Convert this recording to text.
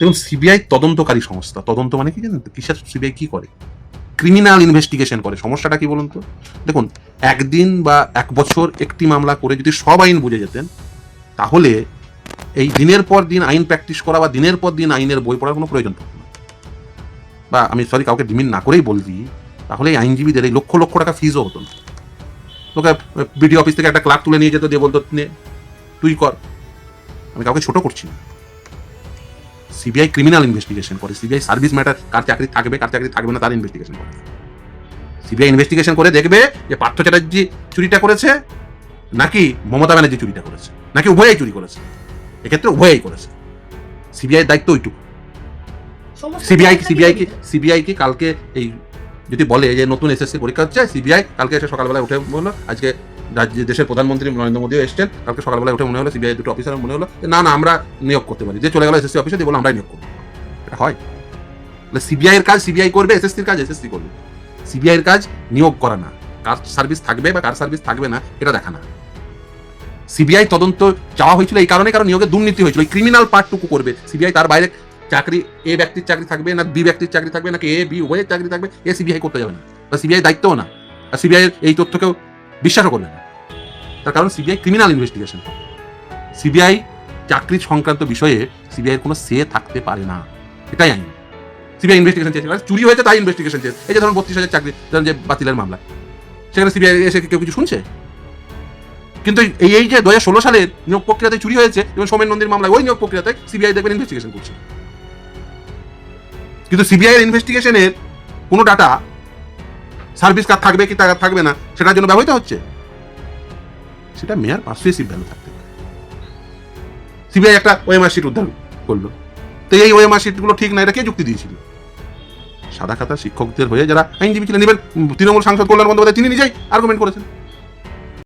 দেখুন সিবিআই তদন্তকারী সংস্থা। তদন্ত মানে কি জানেন কিসের সিবিআই কি করে? ক্রিমিনাল ইনভেস্টিগেশন করে। সমস্যাটা কি বলুন তো? দেখুন, একদিন বা এক বছর একটি মামলা করে যদি সব আইন বুঝে যেতেন, তাহলে এই দিনের পর দিন আইন প্র্যাকটিস করা বা দিনের পর দিন আইনের বই পড়ার কোনো প্রয়োজন পড়তো না। বা আমি সরি কাউকে ডিমিন না করেই বলছি তাহলে এই আইনজীবীদের এই লক্ষ লক্ষ টাকা ফিজও হতো না। তোকে বিডিও অফিস থেকে একটা ক্লার্ক তুলে নিয়ে যেত দিয়ে বলতো তুই কর। আমি কাউকে ছোট করছি না। সিবিআই ক্রিমিনাল ইনভেস্টিগেশন করে। সিবিআই সার্ভিস ম্যাটার কার চাকরি থাকবে কার চাকরি থাকবে না তার ইনভেস্টিগেশন করে। সিবিআই ইনভেস্টিগেশন করে দেখবে যে পার্থ চ্যাটার্জি চুরিটা করেছে নাকি মমতা ব্যানার্জি চুরিটা করেছে নাকি উভয়ই চুরি করেছে। এক্ষেত্রে উভয়ই করেছে। সিবিআই দায়িত্ব ওইটুকু। সিবিআই সিবিআই কি? সিবিআই কি কালকে এই যদি বলে যে নতুন এসএসসি পরীক্ষা হচ্ছে, সিবিআই কালকে এসে সকালবেলা উঠে বলল আজকে রাজ্য, দেশের প্রধানমন্ত্রী নরেন্দ্র মোদীও এসছেন, কালকে সকালবেলা উঠে মনে হলো, সিবিআই দুটো অফিসার মনে হলো না না, আমরা নিয়োগ করতে পারি। যে চলে গেল এসএসসি অফিসে দিয়ে বলল, আমরাই নিয়োগ করব। এটা হয়। সিবিআই এর কাজ সিবিআই করবে, এসএসসির কাজ এসএসসি করবে। সিবিআই এর কাজ নিয়োগ করা না। কার সার্ভিস থাকবে বা কার সার্ভিস থাকবে না, এটা দেখা না। সিবিআই তদন্ত চাওয়া হয়েছিল এই কারণে, কারণ নিয়োগে দুর্নীতি হয়েছিল। ক্রিমিনাল পার্টটুকু করবে। সিবিআই তার বাইরে চাকরি, এ ব্যক্তির চাকরি থাকবে না, বি ব্যক্তির চাকরি থাকবে নাকি এ, বি, উভয়ের চাকরি থাকবে, এ সিবিআই করতে যাবে না। বা সিবিআই দায়িত্বও না। আর সিবিআই এই তথ্যকেও বিশ্বাসও করবে না। তার কারণ সিবিআই ক্রিমিনাল ইনভেস্টিগেশন সিবিআই চাকরি সংক্রান্ত বিষয়ে সিবিআই এর কোনো সে থাকতে পারে না। এটাই আইন। সিবিআই ইনভেস্টিগেশন চেয়েছে। এবার চুরি হয়েছে তাই ইনভেস্টিগেশন চেয়েছে। এই যে ধরুন বত্রিশ হাজার চাকরি, ধরুন যে বাতিলের মামলা। সেখানে সিবিআই এসে কেউ কিছু শুনছে? কিন্তু এই এই যে দু হাজার ষোলো সালের নিয়োগ প্রক্রিয়াতে চুরি হয়েছে এবং সোমেন নন্দীর মামলায় ওই নিয়োগ প্রক্রিয়াতে সিবিআই দেখবেন ইনভেস্টিগেশন করছে। কিন্তু সিবিআই এর ইনভেস্টিগেশনের কোনো ডাটা সার্ভিস কার্ড থাকবে কি তা- থাকবে না, সেটার জন্য ব্যবহৃত হচ্ছে? সেটা মেয়ার পার্সুয়েসিভ ভ্যালু থাকতে সিবিআই একটা ওএমআর শিট উদ্ধার করল। তো এই ওএমআর শিটগুলো ঠিক না, এটা কে যুক্তি দিয়েছিল? সাদা খাতা শিক্ষকদের হয়ে যারা আইনজীবী ছিলেন ইভেন তৃণমূল সাংসদ কল্যাণ বন্দ্যোপাধ্যায়, তিনি নিজেই আর্গুমেন্ট করেছেন।